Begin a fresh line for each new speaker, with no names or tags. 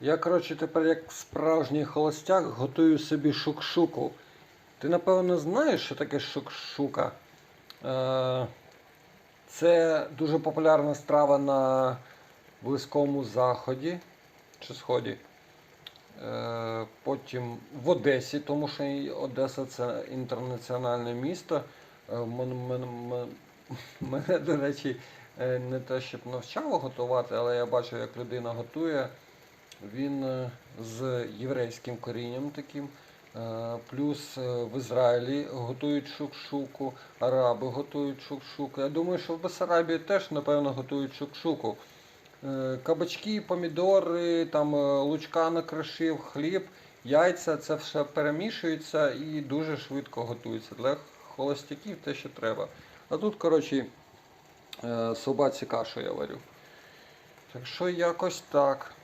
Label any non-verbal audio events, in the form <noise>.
Я, коротше, тепер як справжній холостяк готую собі шукшуку. Ти, напевно, знаєш, що таке шукшука? Е, це дуже популярна страва на Близькому Заході чи Сході. Е, потім в Одесі, тому що Одеса це інтернаціональне місто. Е, мен- мен- мен- <laughs> Мене, до речі, не те, щоб навчало готувати, але я бачу, як людина готує. Він е, з єврейським корінням таким. Е, Плюс е, в Ізраїлі готують шукшуку, араби готують шукшуку. Я думаю, що в Бесарабії теж, напевно, готують шукшуку. Кабачки, помідори, там лучка накришив, хліб, яйця, це все перемішується і дуже швидко готується. Для холостяків те, що треба. А тут, коротше, собаці кашу я варю. Так що якось так.